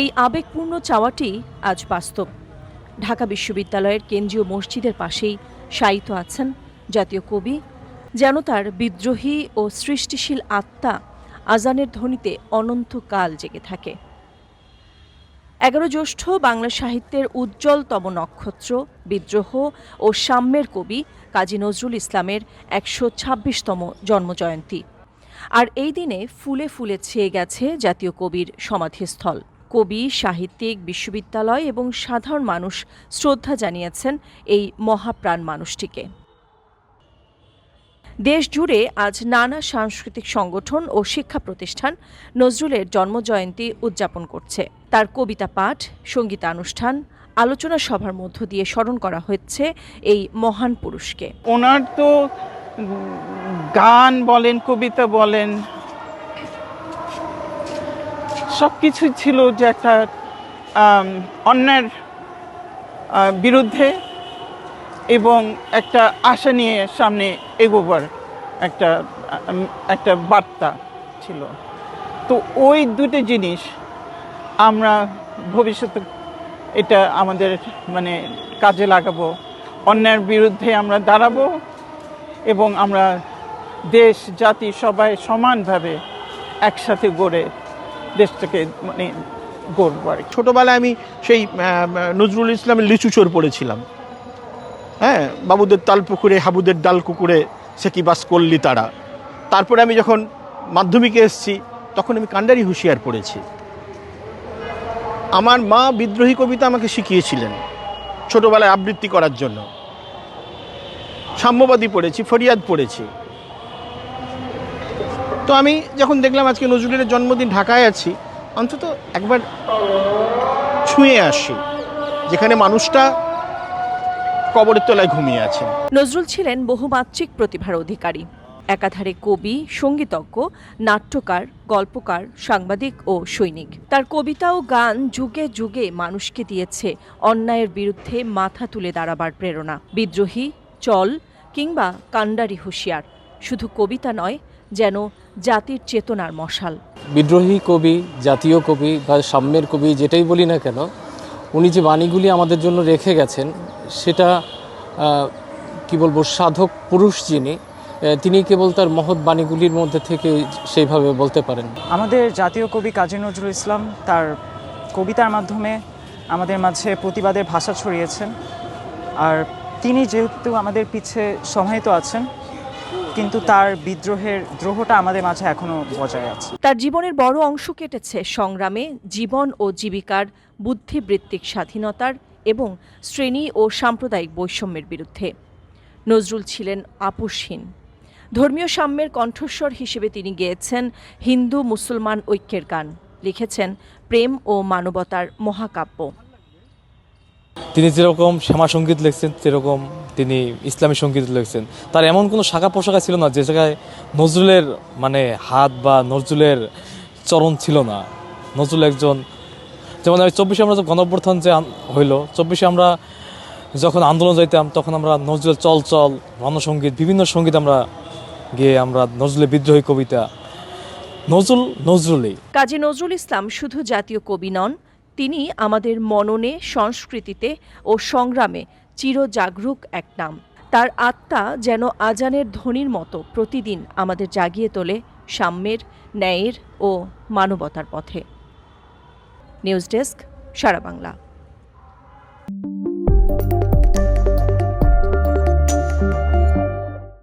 এই আবেগপূর্ণ চাওয়াটি আজ বাস্তব। ঢাকা বিশ্ববিদ্যালয়ের কেন্দ্রীয় মসজিদের পাশেই শায়িত আছেন জাতীয় কবি, যেন তার বিদ্রোহী ও সৃষ্টিশীল আত্মা আজানের ধ্বনিতে অনন্তকাল জেগে থাকে। এগারো জ্যৈষ্ঠ বাংলা সাহিত্যের উজ্জ্বলতম নক্ষত্র, বিদ্রোহ ও সাম্যের কবি কাজী নজরুল ইসলামের একশো ছাব্বিশতম জন্মজয়ন্তী। আর এই দিনে ফুলে ফুলে ছেয়ে গেছে জাতীয় কবির সমাধিস্থল। কবি, সাহিত্যিক, বিশ্ববিদ্যালয় এবং সাধারণ মানুষ শ্রদ্ধা জানিয়েছেন এই মহাপ্রাণ মানুষটিকে। দেশ জুড়ে আজ নানা সাংস্কৃতিক সংগঠন ও শিক্ষা প্রতিষ্ঠান নজরুলের জন্মজয়ন্তী উদযাপন করছে। তার কবিতা পাঠ, সঙ্গীতানুষ্ঠান, আলোচনা সভার মধ্য দিয়ে স্মরণ করা হচ্ছে এই মহান পুরুষকে। ওনার তো গান বলেন, কবিতা বলেন সব কিছু ছিল যে একটা অন্যের বিরুদ্ধে এবং একটা আশা নিয়ে সামনে এগোবার একটা একটা বার্তা ছিল। তো ওই দুটো জিনিস আমরা ভবিষ্যতে এটা আমাদের মানে কাজে লাগাবো। অন্যায়ের বিরুদ্ধে আমরা দাঁড়াবো এবং আমরা দেশ, জাতি সবাই সমানভাবে একসাথে গড়ে দেশটাকে মানে গড়বো আর। ছোটবেলায় আমি সেই নজরুল ইসলামের লিচু চোর পড়েছিলাম। হ্যাঁ বাবুদের তাল পুকুরে, হাবুদের ডাল কুকুরে, সে কি বাস করলি তারা। তারপরে আমি যখন মাধ্যমিকে এসেছি, তখন আমি কান্ডারি হুঁশিয়ার পড়েছি। আমার মা বিদ্রোহী কবিতা আমাকে শিখিয়েছিলেন, ছোটোবেলায় আবৃত্তি করার জন্য। সাম্যবাদী পড়েছি, ফরিয়াদ পড়েছি। তো আমি যখন দেখলাম আজকে নজরুলের জন্মদিন ঢাকায় আছি, অন্তত একবার ছুঁয়ে আসি, যেখানে মানুষটা কবরের তলায় ঘুমিয়ে আছেন নজরুল ছিলেন বহুমাত্রিক প্রতিভার অধিকারী। একাধারে কবি, সঙ্গীতজ্ঞ, নাট্যকার, গল্পকার, সাংবাদিক ও সৈনিক। তার কবিতা ও গান যুগে যুগে মানুষকে দিয়েছে অন্যায়ের বিরুদ্ধে মাথা তুলে দাঁড়াবার প্রেরণা। বিদ্রোহী, চল কিংবা কাণ্ডারি হুঁশিয়ার। শুধু কবিতা নয় যেন জাতির চেতনার মশাল। বিদ্রোহী কবি জাতীয় কবি বা সাম্যের কবি যেটাই বলি না কেন উনি যে বাণীগুলি আমাদের জন্য রেখে গেছেন সেটা কি বলব সাধক পুরুষ যিনি তিনি কেবল তার মহৎ বাণীগুলির মধ্যে থেকে সেইভাবে বলতে পারেন। আমাদের জাতীয় কবি কাজী নজরুল ইসলাম তার কবিতার মাধ্যমে আমাদের মাঝে প্রতিবাদের ভাষা ছড়িয়েছেন। আর তিনি যেহেতু আমাদের পিছে সমাহিত আছেন কিন্তু তার বিদ্রোহের দ্রোহটা আমাদের মাঝে এখনও বজায় আছে। তার জীবনের বড় অংশ কেটেছে সংগ্রামে জীবন ও জীবিকার, বুদ্ধিবৃত্তিক স্বাধীনতার এবং শ্রেণি ও সাম্প্রদায়িক বৈষম্যের বিরুদ্ধে। নজরুল ছিলেন আপোষহীন। ধর্মীয় সাম্যের কণ্ঠস্বর হিসেবে তিনি গেয়েছেন হিন্দু মুসলমান ঐক্যের গান। লিখেছেন প্রেম ও মানবতার মহাকাব্য। তিনি যেরকম শ্যামা সংগীত লিখছেন, সেরকম তিনি ইসলামী সংগীত লিখছেন। তার এমন কোনো শাখা পোশাকা ছিল না যে জায়গায় নজরুলের মানে হাত বা নজরুলের চরণ ছিল না। নজরুল একজন, যেমন আমি চব্বিশে আমরা গণঅভ্যুত্থান যে হইল, চব্বিশে আমরা যখন আন্দোলন যাইতাম, তখন আমরা নজরুলের চল চল রণসঙ্গীত বিভিন্ন সংগীত আমরা গিয়ে আমরা নজরুলের বিদ্রোহী কবিতা। নজরুল, নজরুলই। কাজী নজরুল ইসলাম শুধু জাতীয় কবি নন তিনি আমাদের মননে, সংস্কৃতিতে ও সংগ্রামে চিরজাগরুক এক নাম। তার আত্মা যেন আজানের ধ্বনির মতো প্রতিদিন আমাদের জাগিয়ে তোলে সাম্যের, ন্যায়ের ও মানবতার পথে। News desk, Sara Bangla.